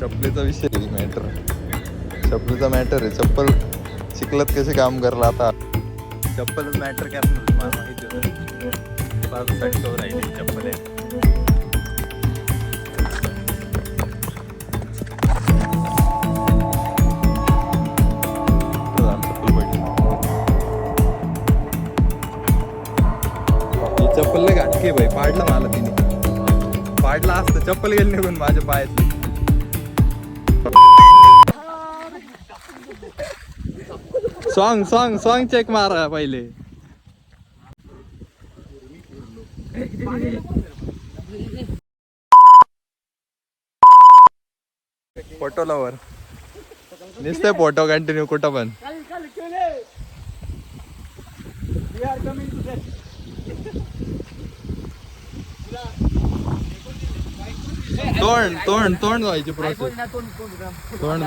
चप्पलीचा विषय matter चप्पलीचा matter आहे. चप्पल शिकलत कसे काम करला आता? चप्पलच मॅटर करणार मला माहिती होतं. राहिली चप्पल. आहे चप्पल पडली लय भाई पाडलं मला तिने. पाडलं असतं. चप्पल गेली निघून माझ्या पायात सॉंग सॉंग सॉंग चेक मारा पहिले. फोटो लवर नुसते फोटो कंटिन्यू कुठं पण. तोंड तोंड तोंड व्हायची प्रोसेस तोंड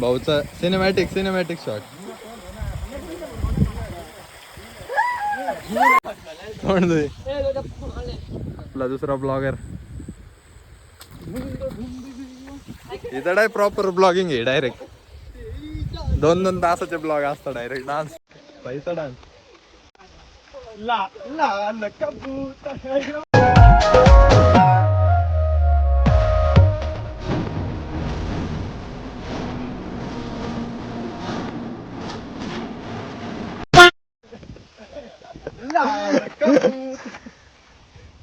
भाऊचा सिनेमॅटिक सिनेमॅटिक शॉट आपला दुसरा ब्लॉगर इथं डाय प्रॉपर ब्लॉगिंग आहे डायरेक्ट दोन दोन तासाचे ब्लॉग असतात डायरेक्ट डान्स पैसा डान्स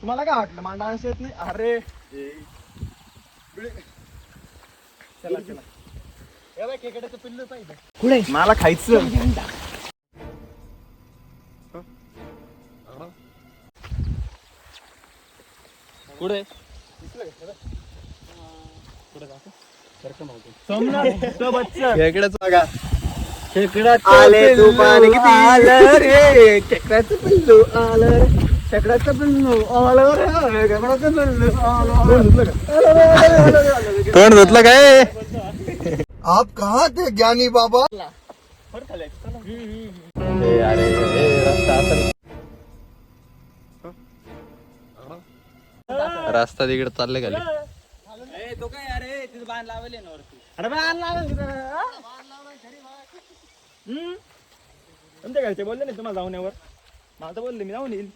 तुम्हाला काय वाटलं? मला डान्स येत नाही. अरे. चला चला. हे बघ, खेकड्याचं पिल्लू पाहिजे. मला खायचं. कुठे? खेकड्याचं बघा. आले तुफान किती आलं रे. चक्राचं पिल्लू आलं रे. तोंड धुतलं काय? आप कहाँ थे ज्ञानी बाबा? ए, अरे ए, रस्ता असेल. रस्ता तिकडे चालले खाली. अरे बा आणला तुमच्या घरचे बोलले नाही तुम्हाला जाऊन यावर? तर बोलले मी जाऊन येईल.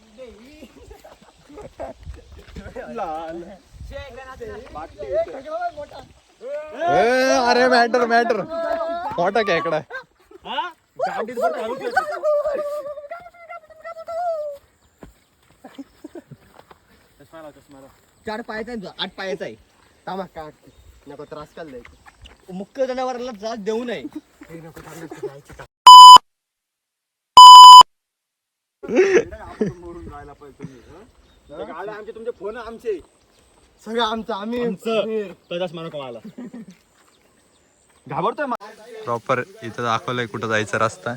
लाल. ए, अरे मॅटर मॅटर मोठा खेकडा हा? चार पायाचा आहे, आठ पायाचा आहे. थांबा का नको त्रास काल द्यायचं मुख्य जनावराला त्रास देऊ नये. जायला पाहिजे तुम्ही, आमचे तुमचे फोन आमचे सगळं आमचं आम्ही आमचं मला घाबरतोय प्रॉपर इथं दाखवलंय कुठं जायचा रस्ता.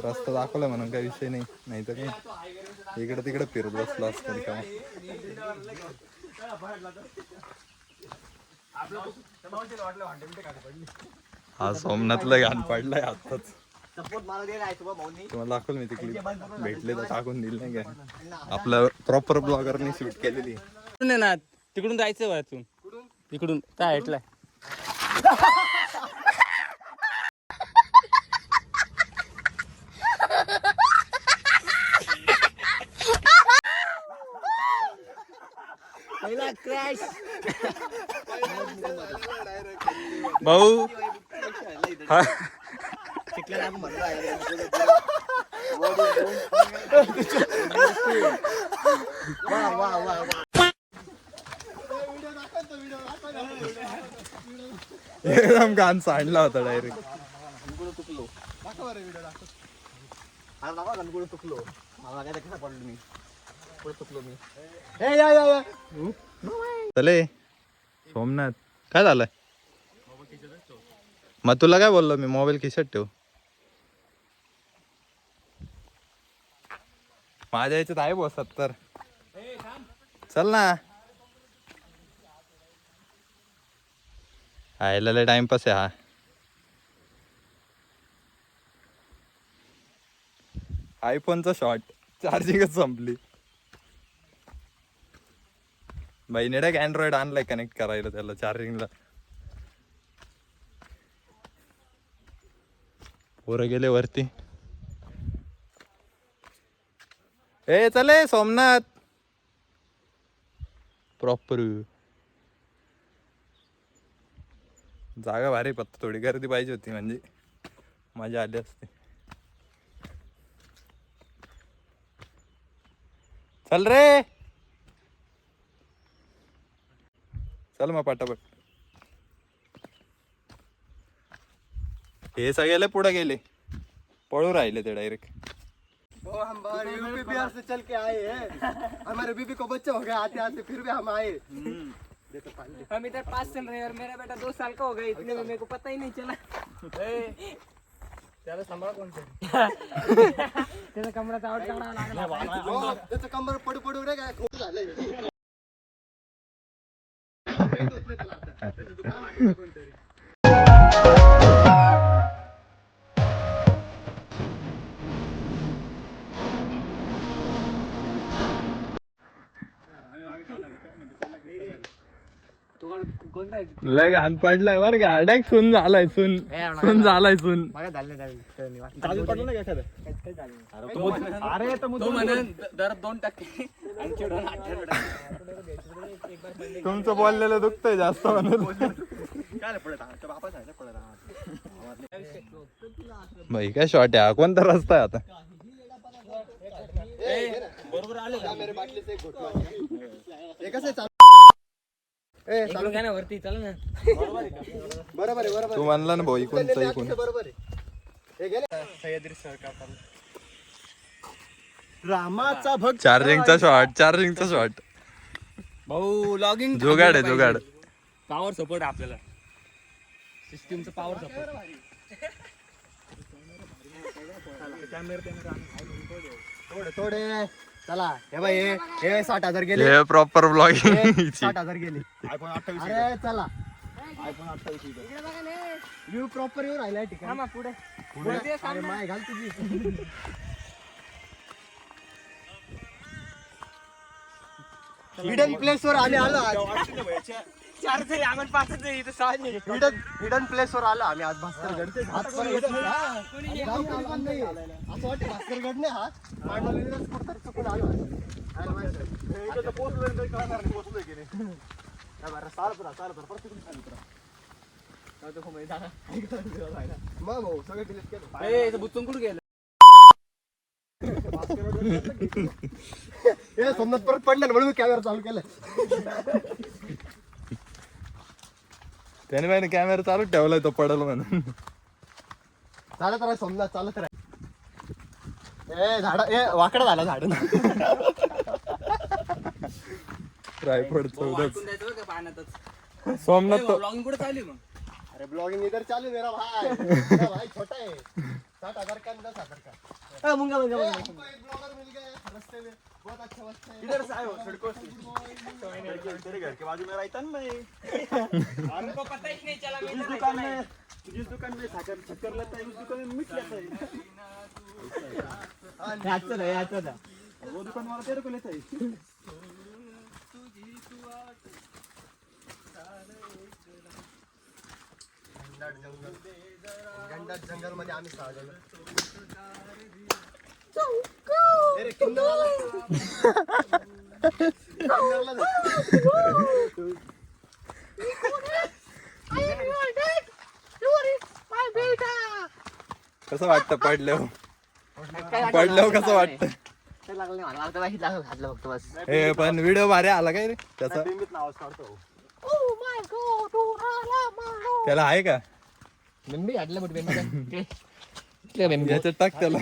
रस्ता दाखवलाय म्हणून काही विषय नाही नाही तर काय. इकडे तिकडे फिरत बसला असतं का हा सोमनाथला घाण पडलाय आताच. सपोर्ट मला दे नाही तुला भाऊनी. तुम्हाला दाखवलं मी ते क्लिप भेटले तर टाकून दिल नाही काय आपलं प्रॉपर ब्लॉगरनी शूट केलेली. तिकडून आहे ना तिकडून जायचं वरतून इकडून. काय ऐकलंय? पहिला क्रॅश भाऊ शिकलेला आपण म्हणतो आहे. वा वा वा वा एकदम घाण सांडला होता डायरेक्ट अरे बाबा गणगुळ चुकलो मला काय कसं पडलो मी पुढे चुकलो मी ए, या, या, या. चले सोमनाथ काय झालंय मग तुला काय बोललो मी मोबाईल खिशात ठेव माझ्या याच्यात आहे बो सत्तर. चल ना. आयला लय टाइमपास आहे हा. आयफोनचा शॉट चार्जिंगच संपली. बहिणीने एक अँड्रॉइड आणलाय कनेक्ट करायला त्याला चार्जिंगला पोरं गेले वरती. ए चले सोमनाथ. प्रॉपर जागा भारी पत्ता थोडी गर्दी पाहिजे होती म्हणजे. मजा आली असते. चल रे. चल मग पटापट. हे सगळे पुढे गेले. पळू राहिले ते डायरेक्ट वो हम बाहर यूपी बिहार से चल के आए हैं। हमारे बीबी को बच्चा हो गया आते आते फिर भी हम आए। हम इधर पास चल रहे हैं और मेरा बेटा दो साल का हो गया इतने में मेरे को पता ही नहीं चला। त्याला सांभाळ कोण त्याचा कमराचा आवाज़ काढावा लागला त्याचं कंबर पडू पडू रे काय खूप झालंय लय घाण पडलाय बर का. अडॅक सुन झालाय सुन. सुन झालाय सुन. अरे तर तो म्हणेन दर दोन टक्के तुमचं बोललेलं दुखतंय जास्त म्हणून. भाई काय शॉर्ट आहे कोणता रस्ता आहे आता? बरोबर आले ए चालू घ्या ना वरती चला ना. बरोबर आहे बरोबर तू म्हणला ना भाऊ बरोबर आहे. हे गेले. सह्याद्री सरकार रामाचा भक्त चार्जिंगचा शॉर्ट चार्जिंगचा शॉर्ट भाऊ लॉगिंग जुगाड आहे जुगाड. पॉवर सपोर्ट आपल्याला. सिस्टीमचं पॉवर सपोर्ट थोडे थोडे. चला हे बाई हे हे साठ हजार गेले. हे प्रॉपर हे ब्लॉगिंग साठ हजार गेले. अरे चला. व्ह्यू प्रॉपर येऊ राहिला ठिकाण. पुढे. अरे माय घाल तुझी. हिडन प्लेस वर आम्ही आलो आज. चार तरी आम्हाला पाचच आहे इथं सहा नाही. हिडन हिडन प्लेस वर आलो आम्ही आज भास्करगड हात पण येत नाही. हा. जाम नाही. असं वाटतं भास्करगड नाही हात मांडवलीलाच कुठंतरी चुकून आलो. हा. मग भाऊ सगळं डिलीट केलं ए बुचून कुठं गेलं हे सोमनाथ परत पडलं ना, म्हणून मी कॅमेरा चालू केलं त्याने माहिती कॅमेरा चालू ठेवलाय तो पडल म्हणून. चालत राहा सोमनाथ चालत राहा. ए झाड ए वाकडा झाला झाड. चौदच. पाण्यातच. सोमनाथ तो लॉगिंग कुठे चालू आहे मग? अरे ब्लॉगिंग इधर चालू मेरा भाई. मेरा भाई छोटा है साठ हजार का दस हजार का? मुंगा मुंगा ब्लॉगर मिल गया रास्ते में. इधर से हो सड़कों से तेरे घर के बाजू में रहता ना मैं हमको पता ही नहीं चला मैं जिस इधर दुकान में जिस दुकान में साकर शक्कर लेता है उस दुकान में लेता है। वो दुकान वाला तेरे को लेता है। जंगलमध्ये आम्ही सहा कसं वाटतं? पडल्यावर पडल्यावर कसं वाटतं? हे पण व्हिडिओ भारी आला काय रे? त्याचा. त्याला आहे का? बिंबी घातलं बट बिंबी. टाक त्याला.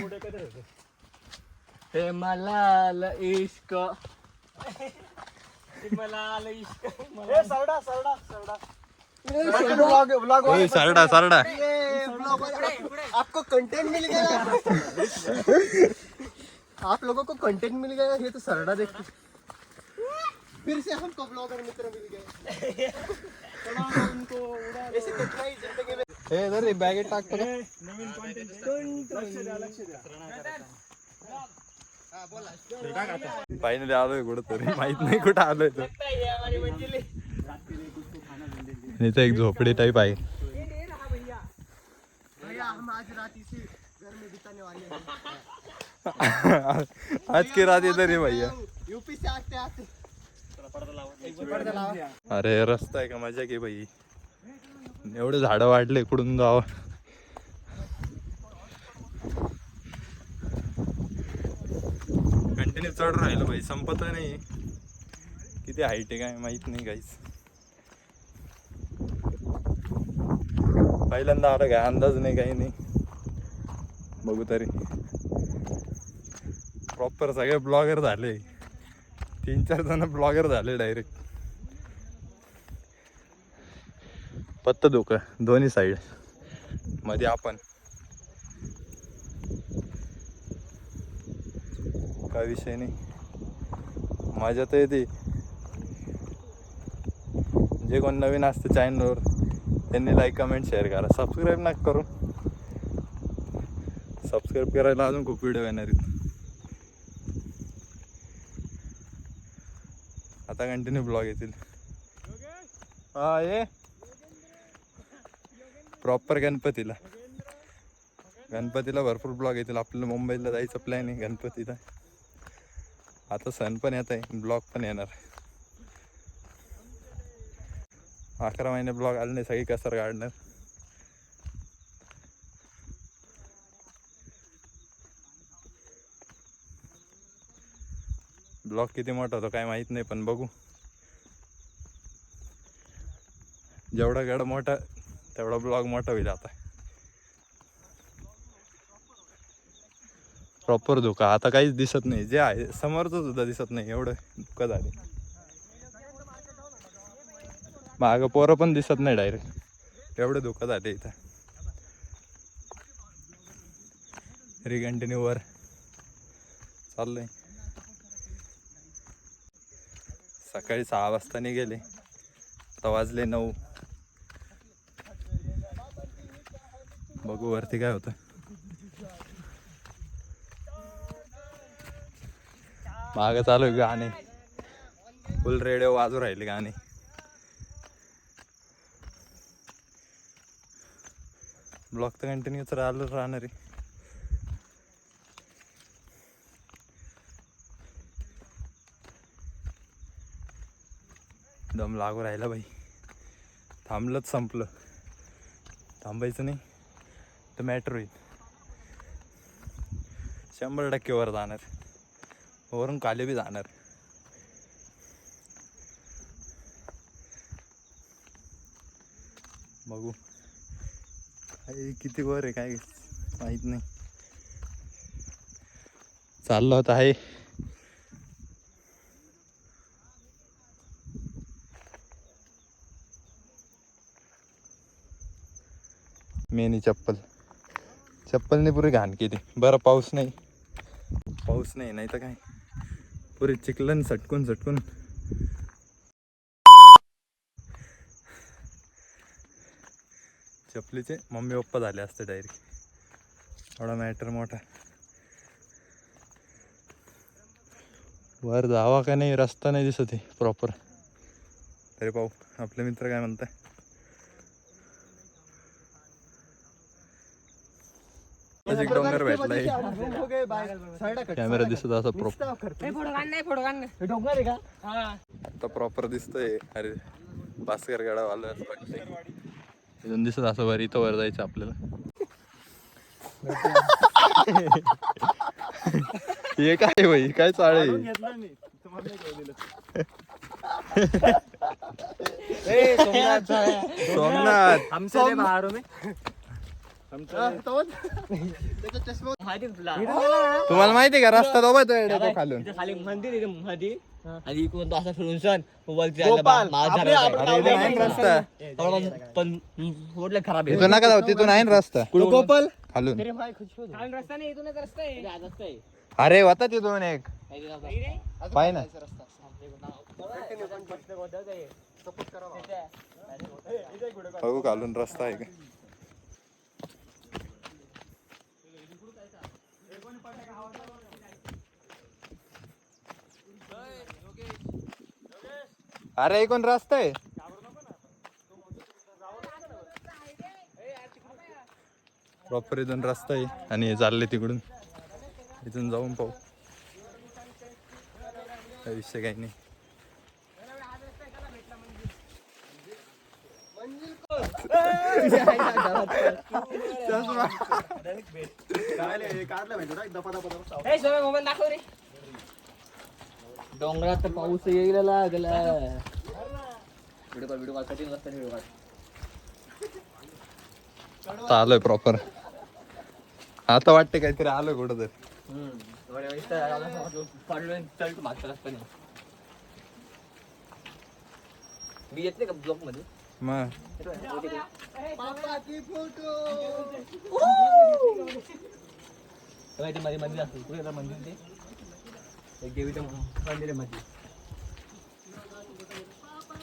हे मला इश्क। इश्क सरडा सरडा सरडा। ब्लॉग ब्लॉग ओय, सरडा सरडा। आपको कंटेंट मिल गया? आप लोगों को कंटेंट मिल गया? ये तो सरडा देखो फिर से हमको ब्लॉगर मित्र मिल गए। ऐसे ही ज़िंदगी में हे जर बॅगेत टाकतो का लक्ष द्या लक्ष द्या। फायनली आलोय कुठं तरी माहीत नाही कुठं आलोय तर एक झोपडी टाईप आहे. आज रात की रात इधर आहे भैया? यूपी से आते आते अरे रस्ता आहे का मजा की भाई एवढे झाडं वाढले कुठून जावं? कंटिन्यू चढ राहिलो भाई संपत नाही. किती हाईट आहे काय माहीत नाही काहीच पहिल्यांदा आलं काय? अंदाज नाही काही नाही. बघू तरी. प्रॉपर सगळे ब्लॉगर झाले. तीन चार जण ब्लॉगर झाले डायरेक्ट पत्त धोकं दोन्ही साईडमध्ये आपण. काय विषय नाही. मजा तर येते जे कोण नवीन असतं चॅनलवर त्यांनी लाईक कमेंट शेअर करा. सबस्क्राईब नका करू. सबस्क्राईब करायला अजून खूप व्हिडिओ येणार आहेत. आता कंटिन्यू ब्लॉग येतील. हा ये. प्रॉपर गणपतीला. गणपतीला भरपूर ब्लॉग येतील. आपल्याला मुंबईला जायचं प्लॅन आहे गणपतीला. आता सण पण येत आहे ब्लॉग पण येणार. अकरा महिने ब्लॉग आले नाही सगळी कसर काढणार. ब्लॉग किती मोठा होतो काय माहीत नाही पण बघू. जेवढा गड मोठा तेवढा ब्लॉग मोठा होईल आता. प्रॉपर धोका. आता काहीच दिसत नाही. जे आहे समोरचं सुद्धा दिसत नाही. एवढं धोका झाले. माग पोरं पण दिसत नाही डायरेक्ट एवढं धोका झाले इथं. रिकंटिन्यू वर. चाललंय. सकाळी सहा वाजता निघेले. आता वाजले नऊ. बघू वरती काय होतं. माग चालू आहे गाणे. फुल रेडिओ वाजू राहिले गाणे. ब्लॉक तर कंटिन्यूच राहिलं राहणार आहे. दम लागू राहिला बाई. थांबलंच संपलं. थांबायचं नाही. तर मॅटर होईल. शंभर टक्के वर जाणार. वरून काले बी जाणार. बघू. किती वर आहे काय माहीत नाही. चाललं होतं आहे. मेनी चप्पल. चप्पलने पुरे घाण केली. बरं पाऊस नाही. पाऊस नाही नाही तर काय? पुरी चिखलन सटकून सटकून. चपलीचे मम्मी पप्पा झाले असते डायरेक्ट एवढा मॅटर मोठा. वर जावा का नाही रस्ता नाही दिसत आहे प्रॉपर तरी पाहू आपले मित्र काय म्हणताय? एक डोंगर भेटलाय. हो कॅमेरा दिसत असा प्रॉपर डोंगर आहे का? आता प्रॉपर दिसतंय. अरे भास्कर गडा आलं इथून दिसत असं वर इथं वर जायचं आपल्याला. हे काय भाई काय चाळ आहे? सोमनाथ. हमसे तुम्हाला माहिती का? रस्ता तो तो खालून. खाली मंदिर आहे मंदिर. आणि इकडून तो असा फिरून सण वरती आहे रस्ता. पण रोडला खराब इथून नका जाऊ तिथून आहे रस्ता. गोपाल. खालून. रस्ता नाही इथूनच रस्ता आहे. अरे होता तिथून एक. पाय ना. बघू घालून रस्ता आहे का? अरे कोण रस्ता आहे. प्रॉपर इथून रस्ता आहे आणि चालले तिकडून. इथून जाऊन पाहू. विषय काही नाही. डोंगरात पाऊस येईल लागला व्हिडिओ कॉल व्हिडिओ कॉल कधी नसतं व्हिडिओ कॉल आलोय प्रॉपर आता वाटते काहीतरी आलोय कुठं तर मी येत नाही का ब्लॉकमध्ये? मग. मध्ये मंदिर असतं कुठे मंदिर ते? एक देवीचं मंदिर आहे मध्ये.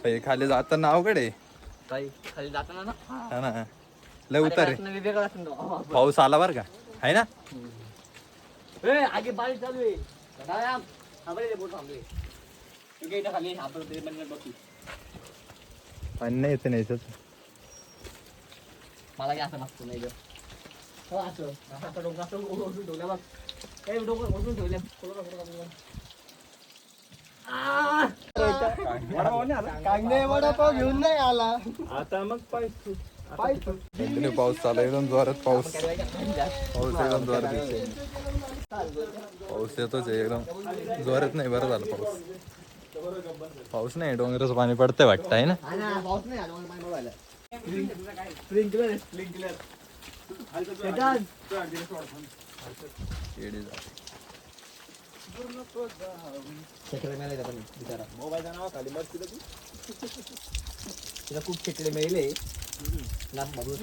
हे खाली जाताना अवघड आहे. काही खाली जाताना ना? हा ना. लय उतार. पाऊस आला बर का? आहे ना? आगे चालू आहे. खाली. आपण ते मंदिर बघू पाणी नाही येते नाही. मला काय असं नसतं नाही. हो असं. असं असं ओढून बघ. ओढून वडापाव घेऊन आला. कंटिन्यू पाऊस चालू आहे, एकदम जोरात पाऊस. पाऊस एकदम जोरात येतोय. पाऊस येतोच आहे एकदम. जोरात नाही बरं झालं पाऊस. पाऊस नाही डोंगराचं पाणी पडतंय वाटतं आहे ना? पाऊस नाही आला मला आहे, येडी खेकडे मेले पण बिचारा तिला खूप खेकडे मेले ना बाबू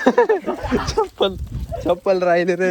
चप्पल चप्पल राहिले रे.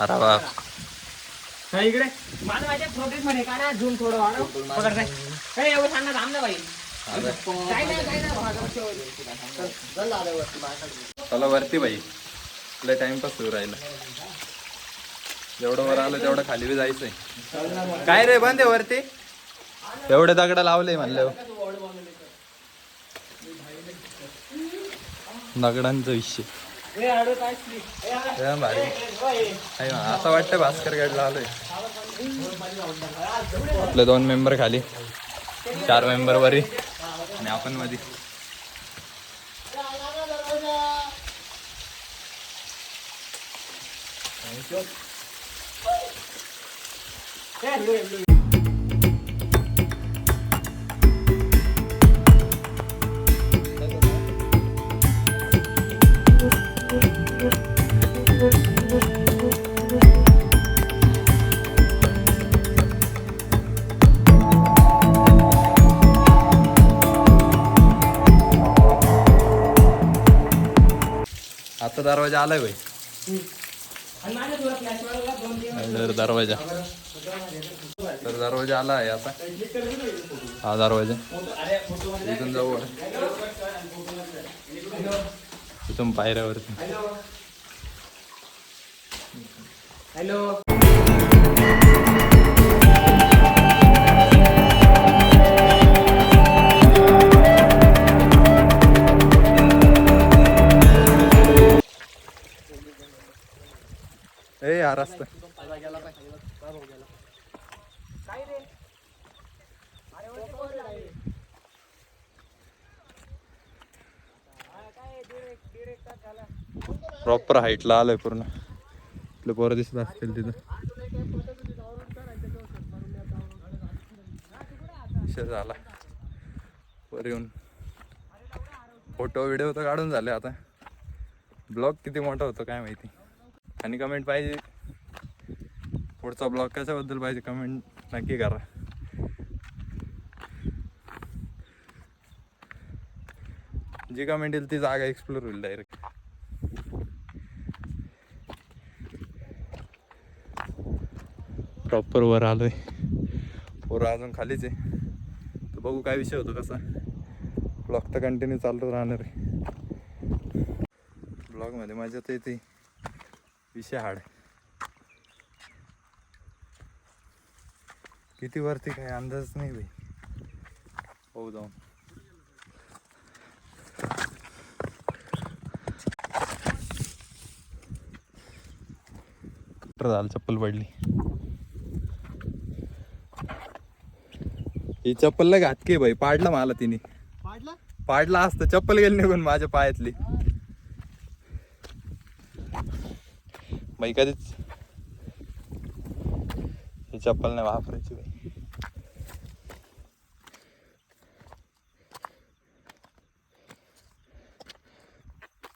अरे वा इकडे. माझं प्रोग्रेस मध्ये काढा झूम थोडं वाढव. पकडताय हे एवढं थांब ना बाई. काय नाही काय नाही चला वरती बाई. लय टाइमपास सुरू राहिला. जेवढं वर आलं तेवढं खाली बी जायचंय. काय रे बंद आहे वरती? एवढे दगड लावले म्हणले दगडांचा विषय. भारी. असं वाटतं भास्कर गडला आलोय. आपले दोन मेंबर खाली. चार मेंबर वरी. आणि आपण मध्ये आता दरवाजा आलाय भाई. तर दरवाजा. तर दरवाजा आला आहे आता. हा दरवाजा. इथून जाऊ इथून पायऱ्यावरती. हॅलो. ए हा रस्ता प्रॉपर हाईटला आलंय पूर्ण. आपले पोरं दिसत असतील तिथं. विषय झाला. वर येऊन. फोटो व्हिडिओ तर काढून झाले आता. ब्लॉग किती मोठा होतो काय माहिती. आणि कमेंट पाहिजे. पुढचा ब्लॉग कशाबद्दल पाहिजे कमेंट नक्की करा. जी कमेंट येईल ती जागा एक्सप्लोर होईल डायरेक्ट प्रॉपर वर आलोय. वर अजून खालीच आहे. तर बघू काय विषय होतो कसा. ब्लॉग तर कंटिन्यू चालू राहणार आहे. ब्लॉगमध्ये मजा तर येते. विषय हाड किती वरती काय अंदाज नाही भाई हो जाऊन झालं चप्पल पडली. ही चप्पल लय घातकी भाई पाडला मला तिने. पाडला? पाडला असतं चप्पल गेली निघून माझ्या पायातली. बाई कधीच. ही चप्पल नाही वापरायची बाई.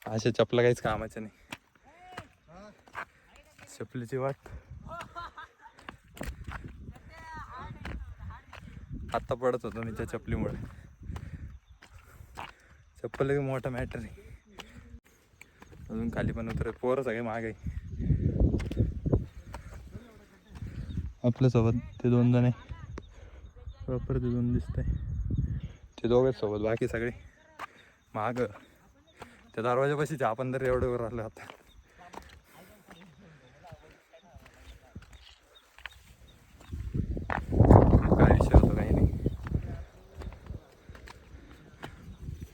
अशा चपला काहीच कामाच्या नाही. चपलीची वाट. आता पडत होतो मी त्या चपलीमुळे. चप्पल मोठा मॅटर आहे. अजून खाली पण उतर पोरं सगळे महाग आहे आपल्यासोबत ते दोन जण आहे. प्रॉपर ते दोन दिसत आहे ते दोघे सोबत बाकी सगळे माग. त्या दरवाजापाशीच. आपण तर एवढं वर आलो आता. काय विषय होतो काही नाही.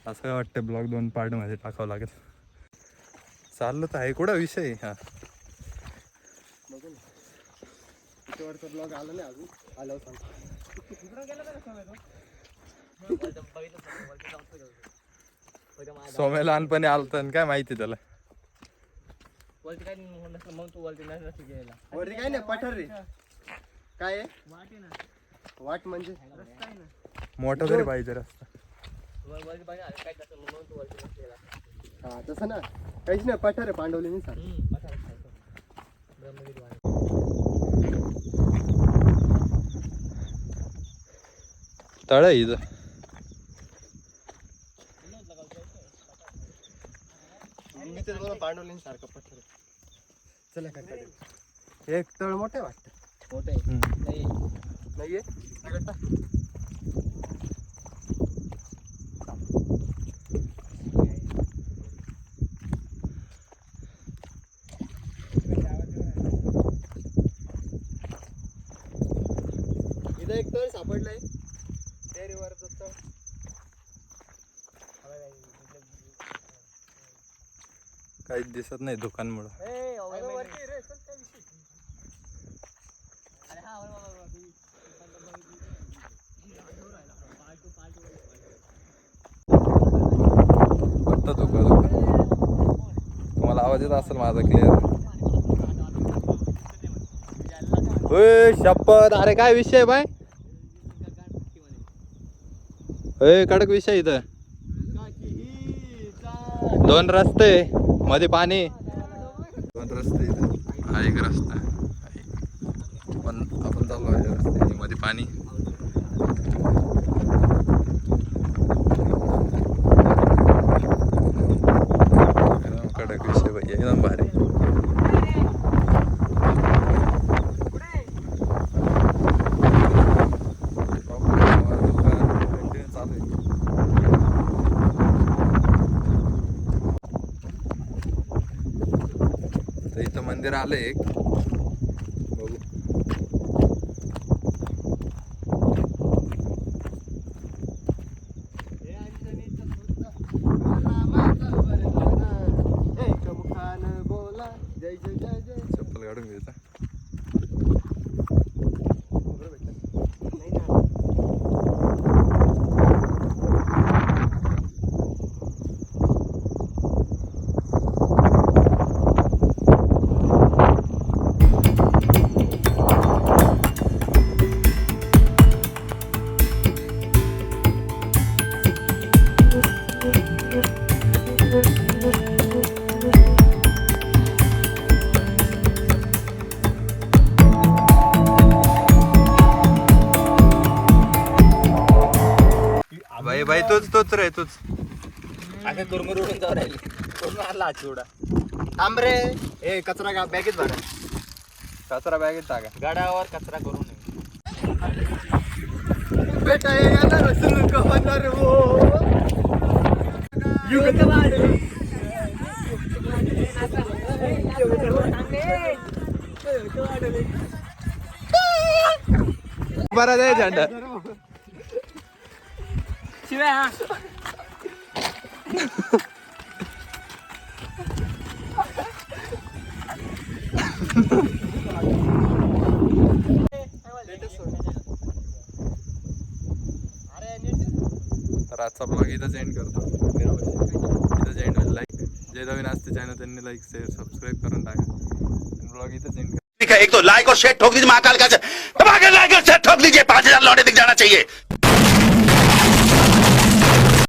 असं वाटतं ब्लॉग दोन पार्टमध्ये टाकावं लागेल. चाललं तर आहे कुठं विषय हा बघू ना त्यावरचा ब्लॉग आला नाही अजून. आल्यावर सांगतो. सोम्या लहानपणी आलतं काय माहिती त्याला. वरती काय मग तू वरती गेला वरती काय नाही पठार रे. काय आहे? वाटे ना. वाट म्हणजे? मोठा तरी पाहिजे रस्ता. वर- वरती पाहिजे अरे काय नसलं मग तू वरती नसलेला हा तसं ना. काहीच नाही पठार आहे पांडवली मी सांग हम्म पठार खायचं. ब्रह्मगिरी वाट. तळ आहे इथं मी तर पांडवलीन सारखं. चला. एक तळ मोठं आहे वाटतं मोठं आहे हम्म. नाही नाहीये. इथं एक तळ सापडलाय त्या रिव्हरचं तळ काहीच दिसत नाही दुकानमुळं. हा. वाटतं दुका तुम्हाला आवाज येत असेल माझा क्लिअर होय शपथ. अरे काय विषय बाय? होय कडक विषय इथं. दोन रस्ते. मध्ये पाणी. दोन रस्ते हा एक रस्ता आहे. पण आपण चाललो आहे रस्त्याने. मध्ये पाणी एकदम कडक विषय भाई एकदम भारी तर इथं तोच तोच रे तोच आता कुरमुर उडून जाऊ राहिले. पूर्ण आणला चिवडा थांब रे. ए कचरा का बॅगेत भरा. कचरा बॅगेत टाका. गाड्यावर कचरा करू नये. बेटा ये गाना रसूल को बंदर वो युग बरा दे झेंडा. तर आजचा ब्लॉग इथंच एंड करतो. इथंच एंड होईल लाईक जे नवीन असते चॅनल त्यांनी लाईक शेअर सबस्क्राईब करून टाका. ब्लॉग इथंच एंड एक तो लाइक और शेयर ठोक दीजिए महाकाल का लाइक और शेयर ठोक दीजिए पांच हजार लौटे दिख जाना चाहिए।